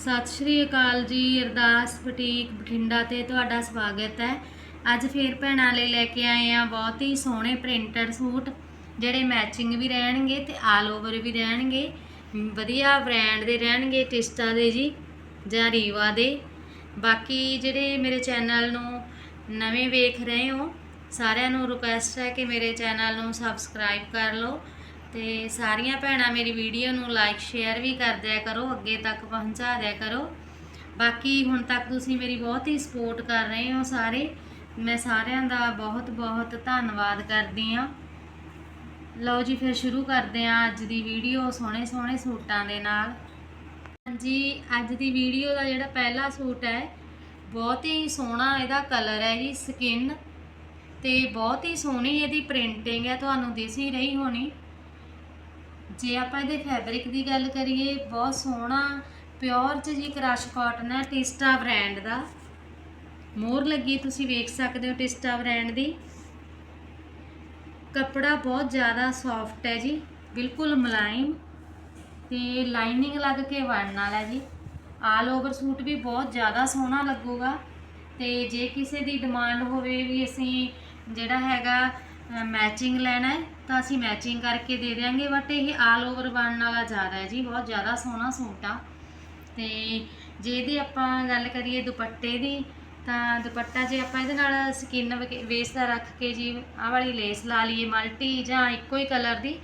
ਸਤਿ ਸ਼੍ਰੀ ਅਕਾਲ ਜੀ, ਅਰਦਾਸ, ਬੁਟੀਕ, ਬਠਿੰਡਾ ਤੇ ਤੁਹਾਡਾ ਸਵਾਗਤ ਹੈ। ਅੱਜ ਫੇਰ ਭੈਣਾਂ ਲਈ ਲੈ ਕੇ ਆਏ ਆ ਬਹੁਤ ਹੀ ਸੋਹਣੇ ਪ੍ਰਿੰਟਰ ਸੂਟ, ਜਿਹੜੇ ਮੈਚਿੰਗ ਵੀ ਰਹਿਣਗੇ ਤੇ ਆਲ ਓਵਰ ਵੀ ਰਹਿਣਗੇ। ਵਧੀਆ ਬ੍ਰਾਂਡ ਦੇ ਰਹਿਣਗੇ, ਟਿਸਟਾ ਦੇ ਜੀ, ਜਾਂ ਰੀਵਾ ਦੇ। ਬਾਕੀ ਜਿਹੜੇ ਮੇਰੇ ਚੈਨਲ ਨੂੰ ਨਵੇਂ ਵੇਖ ਰਹੇ ਹੋ, ਸਾਰਿਆਂ ਨੂੰ ਰਿਕੁਐਸਟ ਹੈ ਕਿ ਮੇਰੇ ਚੈਨਲ ਨੂੰ ਸਬਸਕ੍ਰਾਈਬ ਕਰ ਲਓ। ਤੇ ਸਾਰੀਆਂ ਭੈਣਾਂ ਮੇਰੀ ਵੀਡੀਓ ਨੂੰ ਲਾਈਕ ਸ਼ੇਅਰ ਵੀ ਕਰ ਦਿਆ ਕਰੋ, ਅੱਗੇ ਤੱਕ ਪਹੁੰਚਾ ਦਿਆ ਕਰੋ। ਬਾਕੀ ਹੁਣ ਤੱਕ ਤੁਸੀਂ ਮੇਰੀ ਬਹੁਤ ਹੀ ਸਪੋਰਟ ਕਰ ਰਹੇ ਹੋ ਸਾਰੇ। ਮੈਂ ਸਾਰਿਆਂ ਦਾ ਬਹੁਤ ਬਹੁਤ ਧੰਨਵਾਦ ਕਰਦੀ ਹਾਂ। ਲਓ ਜੀ, ਫਿਰ ਸ਼ੁਰੂ ਕਰਦੇ ਹਾਂ ਅੱਜ ਦੀ ਵੀਡੀਓ ਸੋਹਣੇ ਸੋਹਣੇ ਸੂਟਾਂ ਦੇ ਨਾਲ। ਹਾਂਜੀ, ਅੱਜ ਦੀ ਵੀਡੀਓ ਦਾ ਜਿਹੜਾ ਪਹਿਲਾ ਸੂਟ ਹੈ, ਬਹੁਤ ਹੀ ਸੋਹਣਾ ਇਹਦਾ ਕਲਰ ਹੈ ਜੀ ਸਕਿਨ ਤੇ ਬਹੁਤ ਹੀ ਸੋਹਣੀ ਇਹਦੀ ਪ੍ਰਿੰਟਿੰਗ ਹੈ, ਤੁਹਾਨੂੰ ਦਿਸ ਹੀ ਰਹੀ ਹੋਣੀ। ਜੇ ਆਪਾਂ ਇਹਦੇ ਫੈਬਰਿਕ ਦੀ ਗੱਲ ਕਰੀਏ, ਬਹੁਤ ਸੋਹਣਾ ਪਿਓਰ ਚ ਜੀ ਕ੍ਰਸ਼ ਕਾਟਨ ਹੈ ਟਿਸਟਾ ਬ੍ਰਾਂਡ ਦਾ। ਮੋਰ ਲੱਗੀ, ਤੁਸੀਂ ਵੇਖ ਸਕਦੇ ਹੋ ਟਿਸਟਾ ਬ੍ਰਾਂਡ ਦੀ। ਕੱਪੜਾ ਬਹੁਤ ਜ਼ਿਆਦਾ ਸੌਫਟ ਹੈ ਜੀ, ਬਿਲਕੁਲ ਮਲਾਇਮ। ਤੇ ਲਾਈਨਿੰਗ ਲੱਗ ਕੇ ਵੜਨ ਵਾਲਾ ਜੀ। ਆਲ ਓਵਰ ਸੂਟ ਵੀ ਬਹੁਤ ਜ਼ਿਆਦਾ ਸੋਹਣਾ ਲੱਗੂਗਾ। ਤੇ ਜੇ ਕਿਸੇ ਦੀ ਡਿਮਾਂਡ ਹੋਵੇ ਵੀ ਅਸੀਂ ਜਿਹੜਾ ਹੈਗਾ ਮੈਚਿੰਗ ਲੈਣਾ ਹੈ, ਤਾਂ ਅਸੀਂ ਮੈਚਿੰਗ ਕਰਕੇ ਦੇ ਦਿਆਂਗੇ ਬਟ ਇਹ ਆਲ ਓਵਰ ਬਣਨ ਵਾਲਾ ਜ਼ਿਆਦਾ ਹੈ ਜੀ, ਬਹੁਤ ਜ਼ਿਆਦਾ ਸੋਹਣਾ ਸੂਟ ਆ। ਤੇ ਜੇ ਇਹਦੀ ਆਪਾਂ ਗੱਲ ਕਰੀਏ ਦੁਪੱਟੇ ਦੀ, ਤਾਂ ਦੁਪੱਟਾ ਜੇ ਆਪਾਂ ਇਹਦੇ ਨਾਲ ਸਕਿਨ ਵੇਸ ਦਾ ਰੱਖ ਕੇ ਜੀ, ਆਹ ਵਾਲੀ ਲੇਸ ਲਾ ਲਈਏ ਮਲਟੀ ਜਾਂ ਇੱਕੋ ਹੀ ਕਲਰ ਦੀ,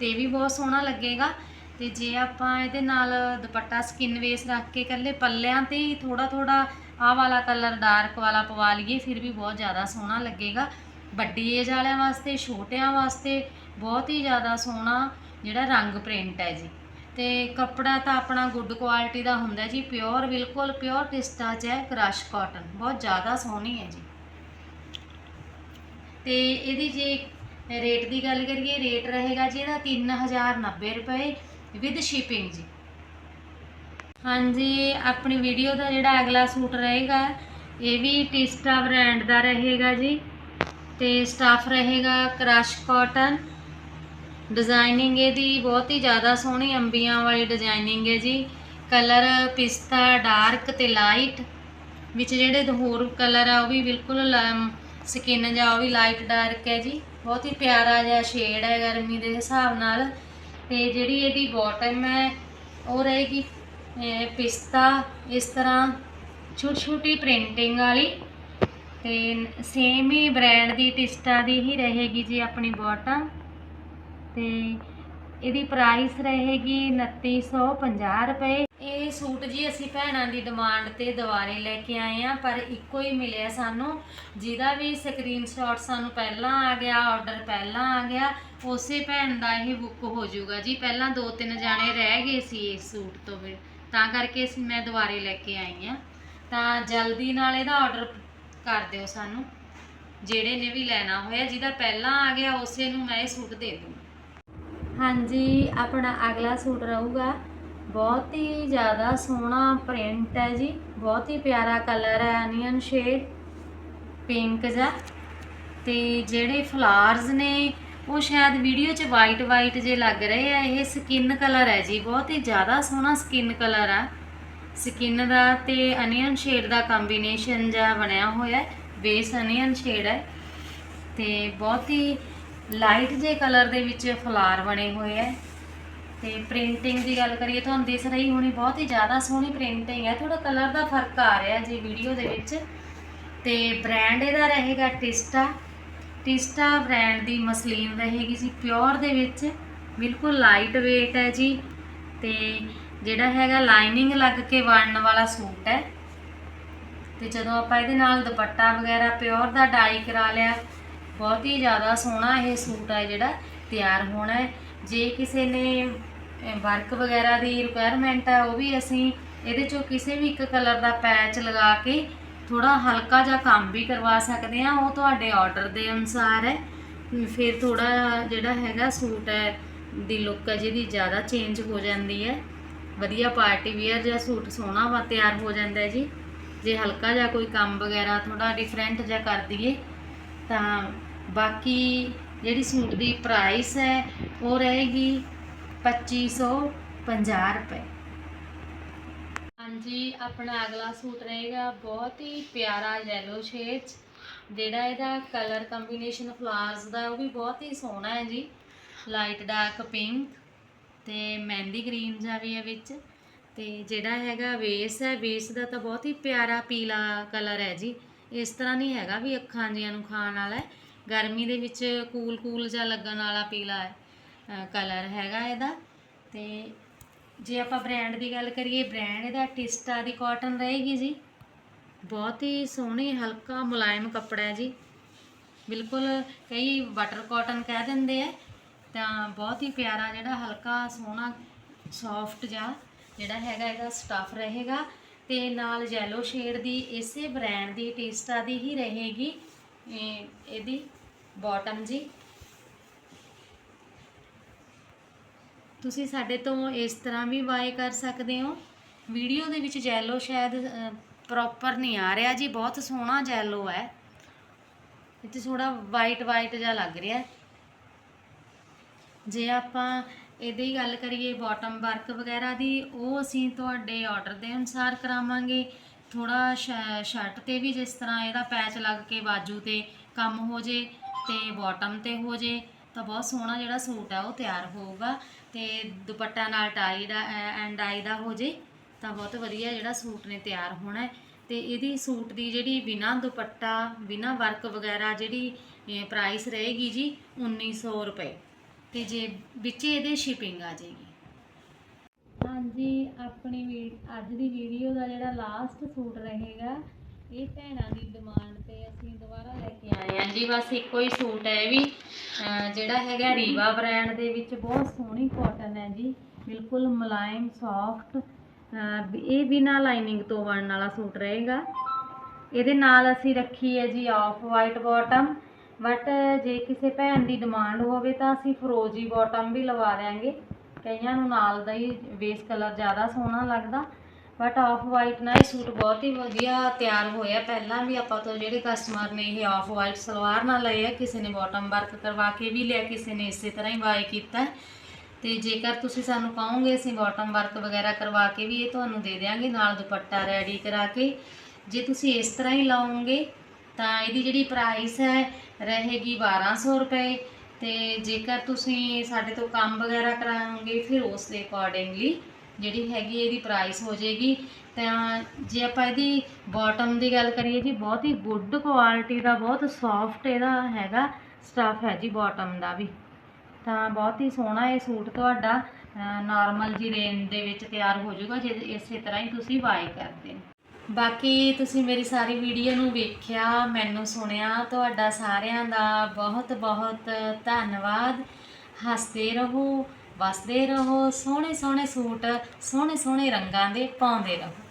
ਤੇ ਵੀ ਬਹੁਤ ਸੋਹਣਾ ਲੱਗੇਗਾ। ਤੇ ਜੇ ਆਪਾਂ ਇਹਦੇ ਨਾਲ ਦੁਪੱਟਾ ਸਕਿਨ ਵੇਸ ਰੱਖ ਕੇ ਇਕੱਲੇ ਪੱਲਿਆਂ ਤੇ ਹੀ ਥੋੜਾ ਥੋੜਾ ਆਹ ਵਾਲਾ ਕਲਰ ਡਾਰਕ ਵਾਲਾ ਪਵਾ ਲਈਏ, ਫਿਰ ਵੀ ਬਹੁਤ ਜ਼ਿਆਦਾ ਸੋਹਣਾ ਲੱਗੇਗਾ। ਵੱਡੀ ਏਜ ਵਾਲਿਆਂ ਵਾਸਤੇ, ਛੋਟਿਆਂ ਵਾਸਤੇ ਬਹੁਤ ਹੀ ਜ਼ਿਆਦਾ ਸੋਹਣਾ ਜਿਹੜਾ ਰੰਗ ਪ੍ਰਿੰਟ ਹੈ ਜੀ। ਤੇ ਕੱਪੜਾ ਤਾਂ ਆਪਣਾ ਗੁੱਡ ਕੁਆਲਿਟੀ ਦਾ ਹੁੰਦਾ ਜੀ ਪਿਓਰ ਬਿਲਕੁਲ ਪਿਓਰ ਟਿਸਟਾ ਚ ਹੈ ਕ੍ਰਸ਼ ਕਾਟਨ ਬਹੁਤ ਜ਼ਿਆਦਾ ਸੋਹਣੀ ਹੈ ਜੀ। ਤੇ ਇਹਦੀ ਜੇ ਰੇਟ ਦੀ ਗੱਲ ਕਰੀਏ ਰੇਟ ਰਹੇਗਾ ਜੀ ਇਹਦਾ 3090 ਰੁਪਏ ਵਿਦ ਸ਼ਿਪਿੰਗ ਜੀ। ਹਾਂਜੀ, ਆਪਣੀ ਵੀਡੀਓ ਦਾ ਜਿਹੜਾ ਅਗਲਾ ਸੂਟ ਰਹੇਗਾ, ਇਹ ਵੀ ਟਿਸਟਾ ਬ੍ਰਾਂਡ ਦਾ ਰਹੇਗਾ ਜੀ। ਤੇ ਸਟਾਫ ਰਹੇਗਾ ਕ੍ਰਸ਼ ਕਾਟਨ ਡਿਜ਼ਾਈਨਿੰਗ ਇਹਦੀ ਬਹੁਤ ਹੀ ਜ਼ਿਆਦਾ ਸੋਹਣੀ ਅੰਬੀਆਂ ਵਾਲੀ ਡਿਜ਼ਾਈਨਿੰਗ ਹੈ ਜੀ। ਕਲਰ ਪਿਸਤਾ ਡਾਰਕ ਤੇ ਲਾਈਟ ਵਿੱਚ ਜਿਹੜੇ ਹੋਰ ਕਲਰ ਆ, ਉਹ ਵੀ ਬਿਲਕੁਲ ਸਕਿਨ ਜਾਂ ਉਹ ਵੀ ਲਾਈਟ ਡਾਰਕ ਹੈ ਜੀ। ਬਹੁਤ ਹੀ ਪਿਆਰਾ ਜਿਹਾ ਸ਼ੇਡ ਹੈ ਗਰਮੀ ਦੇ ਹਿਸਾਬ ਨਾਲ। ਤੇ ਜਿਹੜੀ ਇਹਦੀ ਬਾਟਮ ਹੈ, ਉਹ ਰਹੇਗੀ ਪਿਸਤਾ। ਇਸ ਤਰ੍ਹਾਂ ਛੋਟੀ ਛੋਟੀ ਪ੍ਰਿੰਟਿੰਗ ਵਾਲੀ। ਤੇ ਸੇਮ ਹੀ ਬ੍ਰਾਂਡ ਦੀ ਟਿਸਟਾ ਦੀ ਹੀ ਰਹੇਗੀ ਜੀ ਆਪਣੀ ਬਾਟਮ ਤੇ ਇਹਦੀ ਪ੍ਰਾਈਸ ਰਹੇਗੀ 2950 ਰੁਪਏ। ਇਹ ਸੂਟ ਜੀ ਅਸੀਂ ਭੈਣਾਂ ਦੀ ਡਿਮਾਂਡ ਤੇ ਦੁਬਾਰੇ ਲੈ ਕੇ ਆਏ ਆ ਪਰ ਇੱਕੋ ਹੀ ਮਿਲਿਆ ਸਾਨੂੰ। ਜਿਹਦਾ ਵੀ ਸਕਰੀਨਸ਼ਾਟ ਸਾਨੂੰ ਪਹਿਲਾਂ ਆ ਗਿਆ ਆਰਡਰ ਪਹਿਲਾਂ ਆ ਗਿਆ, ਉਸੇ ਭੈਣ ਦਾ ਇਹ ਬੁੱਕ ਹੋ ਜਾਊਗਾ ਜੀ। ਪਹਿਲਾਂ ਦੋ ਤਿੰਨ ਜਾਣੇ ਰਹਿ ਗਏ ਸੀ ਇਸ ਸੂਟ ਤੋਂ ਵੀ। ਤਾਂ ਕਰਕੇ ਅਸੀਂ ਮੈਂ ਦੁਬਾਰੇ ਲੈ ਕੇ ਆਈ ਆ ਤਾਂ ਜਲਦੀ ਨਾਲ ਇਹਦਾ ਆਰਡਰ ਕਰ ਦਿਓ ਸਾਨੂੰ। ਜਿਹੜੇ ਨੇ ਵੀ ਲੈਣਾ ਹੋਇਆ, ਜਿਹਦਾ ਪਹਿਲਾਂ ਆ ਗਿਆ, ਉਸੇ ਨੂੰ ਮੈਂ ਇਹ ਸੂਟ ਦੇ ਦੂੰ। ਹਾਂਜੀ, ਆਪਣਾ ਅਗਲਾ ਸੂਟ ਰਹੂਗਾ। ਬਹੁਤ ਹੀ ਜ਼ਿਆਦਾ ਸੋਹਣਾ ਪ੍ਰਿੰਟ ਹੈ ਜੀ। ਬਹੁਤ ਹੀ ਪਿਆਰਾ ਕਲਰ ਹੈ, ਅਨੀਅਨ ਸ਼ੇਡ, ਪਿੰਕ ਜਿਹਾ। ਤੇ ਜਿਹੜੇ ਫਲਾਰਸ ਨੇ, ਉਹ ਸ਼ਾਇਦ ਵੀਡੀਓ 'ਚ ਵਾਈਟ ਵਾਈਟ ਜੇ ਲੱਗ ਰਹੇ ਆ, ਇਹ ਸਕਿਨ ਕਲਰ ਹੈ ਜੀ। ਬਹੁਤ ਹੀ ਜ਼ਿਆਦਾ ਸੋਹਣਾ ਸਕਿਨ ਕਲਰ ਆ। ਸਕਿਨ ਦਾ ਤੇ ਅਨੀਅਨ ਸ਼ੇਡ ਦਾ ਕੰਬੀਨੇਸ਼ਨ ਜਿਹਾ ਬਣਿਆ ਹੋਇਆ ਹੈ। ਬੇਸ ਅਨੀਅਨ ਸ਼ੇਡ ਹੈ ਤੇ ਬਹੁਤ ਹੀ ਲਾਈਟ ਜੇ ਕਲਰ ਦੇ ਵਿੱਚ ਫਲਾਰ ਬਣੇ ਹੋਏ ਹੈ। ਤੇ ਪ੍ਰਿੰਟਿੰਗ ਦੀ ਗੱਲ ਕਰੀਏ, ਤੁਹਾਨੂੰ ਦਿਸ ਰਹੀ ਹੋਣੀ ਬਹੁਤ ਹੀ ਜ਼ਿਆਦਾ ਸੋਹਣੀ ਪ੍ਰਿੰਟਿੰਗ ਹੈ। ਥੋੜਾ ਕਲਰ ਦਾ ਫ਼ਰਕ ਆ ਰਿਹਾ ਜੀ ਵੀਡੀਓ ਦੇ ਵਿੱਚ। ਤੇ ਬ੍ਰਾਂਡ ਇਹਦਾ ਰਹੇਗਾ ਟਿਸਟਾ ਟਿਸਟਾ ਬ੍ਰਾਂਡ ਦੀ ਮਸਲੀਨ ਰਹੇਗੀ ਜੀ ਪਿਓਰ ਦੇ ਵਿੱਚ। ਬਿਲਕੁਲ ਲਾਈਟ weight ਹੈ ਜੀ। ਤੇ ਜਿਹੜਾ ਹੈਗਾ ਲਾਈਨਿੰਗ ਲੱਗ ਕੇ ਬਣਨ ਵਾਲਾ ਸੂਟ ਹੈ। ਤੇ ਜਦੋਂ ਆਪਾਂ ਇਹਦੇ ਨਾਲ ਦੁਪੱਟਾ ਵਗੈਰਾ ਪਿਓਰ ਦਾ ਡਾਈ ਕਰਾ ਲਿਆ, ਬਹੁਤ ਹੀ ਜ਼ਿਆਦਾ ਸੋਹਣਾ ਇਹ ਸੂਟ ਹੈ ਜਿਹੜਾ, ਤਿਆਰ ਹੋਣਾ ਹੈ। ਜੇ ਕਿਸੇ ਨੇ ਵਰਕ ਵਗੈਰਾ ਦੀ ਰਿਕੁਆਇਰਮੈਂਟ ਹੈ, ਉਹ ਵੀ ਅਸੀਂ ਇਹਦੇ ਚੋਂ ਕਿਸੇ ਵੀ ਇੱਕ ਕਲਰ ਦਾ ਪੈਚ ਲਗਾ ਕੇ ਥੋੜਾ ਹਲਕਾ ਜਿਹਾ ਕੰਮ ਵੀ ਕਰਵਾ ਸਕਦੇ ਆ ਉਹ ਤੁਹਾਡੇ ਆਰਡਰ ਦੇ ਅਨੁਸਾਰ ਹੈ। ਫਿਰ ਥੋੜਾ ਜਿਹੜਾ ਹੈਗਾ ਸੂਟ ਹੈ, ਦੀ ਲੁੱਕ ਹੈ ਜਿਹਦੀ ਜ਼ਿਆਦਾ ਚੇਂਜ ਹੋ ਜਾਂਦੀ ਹੈ। ਵਧੀਆ ਪਾਰਟੀ ਵੀਅਰ ਜਾਂ ਸੂਟ ਸੋਹਣਾ ਵਾ, ਤਿਆਰ ਹੋ ਜਾਂਦਾ ਜੀ। ਜੇ ਹਲਕਾ ਜਿਹਾ ਕੋਈ ਕੰਮ ਵਗੈਰਾ ਥੋੜਾ ਡਿਫਰੈਂਟ ਜਿਹਾ ਕਰ ਦਈਏ, ਤਾਂ ਬਾਕੀ ਜਿਹੜੀ ਸੂਟ ਦੀ ਪ੍ਰਾਈਸ ਹੈ, ਉਹ ਰਹੇਗੀ 2550 ਰੁਪਏ। ਹਾਂਜੀ, ਆਪਣਾ ਅਗਲਾ ਸੂਟ ਰਹੇਗਾ ਬਹੁਤ ਹੀ ਪਿਆਰਾ yellow ਸ਼ੇਡ ਜਿਹੜਾ ਇਹਦਾ ਕਲਰ ਕੰਬੀਨੇਸ਼ਨ ਫਲਾਰਸ ਦਾ, ਉਹ ਵੀ ਬਹੁਤ ਹੀ ਸੋਹਣਾ ਹੈ ਜੀ। ਲਾਈਟ ਡਾਰਕ ਪਿੰਕ ਤੇ ਮਹਿੰਦੀ ਗ੍ਰੀਨ ਜਾ ਵੀ ਹੈ ਵਿੱਚ। ਤੇ ਜਿਹੜਾ ਹੈਗਾ ਵੇਸ ਹੈ, ਵੇਸ ਦਾ ਤਾਂ ਬਹੁਤ ਹੀ ਪਿਆਰਾ ਪੀਲਾ ਕਲਰ ਹੈ ਜੀ। ਇਸ ਤਰ੍ਹਾਂ ਨਹੀਂ ਹੈਗਾ ਵੀ ਅੱਖਾਂ ਜੀਆਂ ਨੂੰ ਖਾਣ ਵਾਲਾ ਹੈ। ਗਰਮੀ ਦੇ ਵਿੱਚ ਕੂਲ ਕੂਲ ਜਿਹਾ ਲੱਗਣ ਵਾਲਾ ਪੀਲਾ ਹੈ ਕਲਰ ਹੈਗਾ ਇਹਦਾ। ਤੇ ਜੇ ਆਪਾਂ ਬ੍ਰਾਂਡ ਦੀ ਗੱਲ ਕਰੀਏ, ਬ੍ਰਾਂਡ ਇਹਦਾ ਟਿਸਟਾ ਦੀ ਕਾਟਨ ਰਹੇਗੀ ਜੀ। ਬਹੁਤ ਹੀ ਸੋਹਣੀ, ਹਲਕਾ ਮੁਲਾਇਮ ਕੱਪੜਾ ਹੈ ਜੀ। ਬਿਲਕੁਲ ਕਈ ਬਟਰ ਕਾਟਨ ਕਹਿ ਦਿੰਦੇ ਆ। ਤਾਂ ਬਹੁਤ ਹੀ ਪਿਆਰਾ ਜਿਹੜਾ ਹਲਕਾ, ਸੋਹਣਾ ਸੌਫਟ ਜਿਹਾ ਜਿਹੜਾ ਹੈਗਾ, ਇਹਦਾ ਸਟਫ ਰਹੇਗਾ ਤੇ ਨਾਲ ਯੈਲੋ ਸ਼ੇਡ ਦੀ, ਇਸੇ ਬ੍ਰਾਂਡ ਦੀ, ਟਿਸਟਾ ਦੀ ਹੀ ਰਹੇਗੀ ਇਹਦੀ ਬਾਟਮ ਜੀ। ਤੁਸੀਂ ਸਾਡੇ ਤੋਂ ਇਸ ਤਰ੍ਹਾਂ ਵੀ ਬਾਏ ਕਰ ਸਕਦੇ ਹੋ। ਵੀਡੀਓ ਦੇ ਵਿੱਚ ਜੈਲੋ ਸ਼ਾਇਦ ਪ੍ਰੋਪਰ ਨਹੀਂ ਆ ਰਿਹਾ ਜੀ, ਬਹੁਤ ਸੋਹਣਾ ਜੈਲੋ ਹੈ। ਇੱਥੇ 'ਚ ਥੋੜਾ ਵਾਈਟ ਵਾਈਟ ਜਿਹਾ ਲੱਗ ਰਿਹਾ। ਜੇ ਆਪਾਂ ਇਹਦੀ ਗੱਲ ਕਰੀਏ ਬਾਟਮ ਵਰਕ ਵਗੈਰਾ ਦੀ, ਉਹ ਅਸੀਂ ਤੁਹਾਡੇ ਆਰਡਰ ਦੇ ਅਨੁਸਾਰ ਕਰਾਵਾਂਗੇ। ਥੋੜਾ ਸ਼ਰਟ ਤੇ ਵੀ ਜਿਸ ਤਰ੍ਹਾਂ ਇਹਦਾ ਪੈਚ ਲੱਗ ਕੇ ਬਾਜੂ ਤੇ ਕੰਮ ਹੋ ਜੇ ਤੇ ਬਾਟਮ ਤੇ ਹੋ ਜੇ, ਤਾਂ ਬਹੁਤ ਸੋਹਣਾ ਜਿਹੜਾ ਸੂਟ ਹੈ ਉਹ ਤਿਆਰ ਹੋਊਗਾ ਤੇ ਦੁਪੱਟਾ ਨਾਲ ਟਾਈ ਦਾ ਐਂਡ ਆਈ ਦਾ ਹੋ ਜੇ, ਤਾਂ ਬਹੁਤ ਵਧੀਆ ਜਿਹੜਾ ਸੂਟ ਨੇ ਤਿਆਰ ਹੋਣਾ। ਹੈ ਤੇ ਇਹਦੀ ਸੂਟ ਦੀ ਜਿਹੜੀ ਬਿਨਾ ਦੁਪੱਟਾ, ਬਿਨਾ ਵਰਕ ਵਗੈਰਾ ਜਿਹੜੀ ਪ੍ਰਾਈਸ ਰਹੇਗੀ ਜੀ 1900 ਰੁਪਏ। ਤੇ ਜੇ ਵਿੱਚ ਇਹਦੇ ਸ਼ਿਪਿੰਗ ਆ ਜਾਏਗੀ। ਹਾਂਜੀ, ਆਪਣੀ ਵੀ- ਅੱਜ ਦੀ ਵੀਡੀਓ ਦਾ ਜਿਹੜਾ ਲਾਸਟ ਸੂਟ ਰਹੇਗਾ, ਇਹ ਭੈਣਾਂ ਦੀ ਡਿਮਾਂਡ ਤੇ ਅਸੀਂ ਦੁਬਾਰਾ ਲੈ ਕੇ ਆਏ ਹਾਂ। ਜੀ, ਬਸ ਇੱਕੋ ਹੀ ਸੂਟ ਹੈ ਇਹ ਵੀ। ਅਹ, ਜਿਹੜਾ ਹੈਗਾ ਰੀਵਾ ਬ੍ਰਾਂਡ ਦੇ ਵਿੱਚ ਬਹੁਤ ਸੋਹਣੀ ਕਾਟਨ ਹੈ ਜੀ। ਬਿਲਕੁਲ ਮੁਲਾਇਮ ਸੌਫਟ ਇਹ ਬਿਨਾਂ ਲਾਈਨਿੰਗ ਤੋਂ ਬਣਨ ਵਾਲਾ ਸੂਟ ਰਹੇਗਾ। ਇਹਦੇ ਨਾਲ ਅਸੀਂ ਰੱਖੀ ਹੈ ਜੀ ਆਫ ਵਾਈਟ ਬਾਟਮ ਬਟ ਜੇ ਕਿਸੇ ਭੈਣ ਦੀ ਡਿਮਾਂਡ ਹੋਵੇ ਤਾਂ ਅਸੀਂ ਫਰੋਜੀ ਬਾਟਮ ਵੀ ਲਵਾ ਦਿਆਂਗੇ। ਕਈਆਂ ਨੂੰ ਨਾਲ ਦਾ ਹੀ ਬੇਸ ਕਲਰ ਜ਼ਿਆਦਾ ਸੋਹਣਾ ਲੱਗਦਾ। ਬਟ ਆਫ ਵਾਈਟ ਨਾਲ ਇਹ ਸੂਟ ਬਹੁਤ ਹੀ ਵਧੀਆ ਤਿਆਰ ਹੋਇਆ। ਪਹਿਲਾਂ ਵੀ ਆਪਾਂ ਤੋਂ ਜਿਹੜੇ ਕਸਟਮਰ ਨੇ ਇਹ ਆਫ ਵਾਈਟ ਸਲਵਾਰ ਨਾਲ ਲਏ ਆ, ਕਿਸੇ ਨੇ ਬਾਟਮ ਵਰਕ ਕਰਵਾ ਕੇ ਵੀ ਲਿਆ, ਕਿਸੇ ਨੇ ਇਸੇ ਤਰ੍ਹਾਂ ਹੀ ਬਾਏ ਕੀਤਾ। ਤੇ ਜੇਕਰ ਤੁਸੀਂ ਸਾਨੂੰ ਕਹੋਗੇ ਅਸੀਂ ਬਾਟਮ ਵਰਕ ਵਗੈਰਾ ਕਰਵਾ ਕੇ ਵੀ ਇਹ ਤੁਹਾਨੂੰ ਦੇ ਦਿਆਂਗੇ, ਨਾਲ ਦੁਪੱਟਾ ਰੈਡੀ ਕਰਾ ਕੇ। ਜੇ ਤੁਸੀਂ ਇਸ ਤਰ੍ਹਾਂ ਹੀ ਲਾਓਗੇ ਤਾਂ ਇਹਦੀ ਜਿਹੜੀ ਪ੍ਰਾਈਸ ਹੈ, ਰਹੇਗੀ 1200 ਰੁਪਏ। ਤੇ ਜੇਕਰ ਤੁਸੀਂ ਸਾਡੇ ਤੋਂ ਕੰਮ ਵਗੈਰਾ ਕਰਾਓਗੇ, ਫਿਰ ਉਸ ਦੇ ਅਕੋਰਡਿੰਗਲੀ ਜਿਹੜੀ ਹੈਗੀ ਇਹਦੀ ਪ੍ਰਾਈਸ ਹੋ ਜਾਏਗੀ। ਤਾਂ ਜੇ ਆਪਾਂ ਇਹਦੀ ਬਾਟਮ ਦੀ ਗੱਲ ਕਰੀਏ ਜੀ, ਬਹੁਤ ਹੀ ਗੁੱਡ ਕੁਆਲਿਟੀ ਦਾ, ਬਹੁਤ ਸੌਫਟ ਇਹਦਾ ਹੈਗਾ ਸਟਫ ਹੈ ਜੀ ਬਾਟਮ ਦਾ ਵੀ। ਤਾਂ ਬਹੁਤ ਹੀ ਸੋਹਣਾ ਇਹ ਸੂਟ ਤੁਹਾਡਾ ਨਾਰਮਲ ਜੀ ਰੇਂਜ ਦੇ ਵਿੱਚ ਤਿਆਰ ਹੋ ਜਾਊਗਾ, ਜੇ ਇਸੇ ਤਰ੍ਹਾਂ ਹੀ ਤੁਸੀਂ ਬਾਏ ਕਰਦੇ ਹੋ। ਬਾਕੀ ਤੁਸੀਂ ਮੇਰੀ ਸਾਰੀ ਵੀਡੀਓ ਨੂੰ ਵੇਖਿਆ, ਮੈਨੂੰ ਸੁਣਿਆ, ਤੁਹਾਡਾ ਸਾਰਿਆਂ ਦਾ ਬਹੁਤ ਬਹੁਤ ਧੰਨਵਾਦ। ਹੱਸਦੇ ਰਹੋ, ਵਸਦੇ ਰਹੋ, ਸੋਹਣੇ ਸੋਹਣੇ ਸੂਟ, ਸੋਹਣੇ ਸੋਹਣੇ ਰੰਗਾਂ ਦੇ ਪਾਉਂਦੇ ਰਹੋ।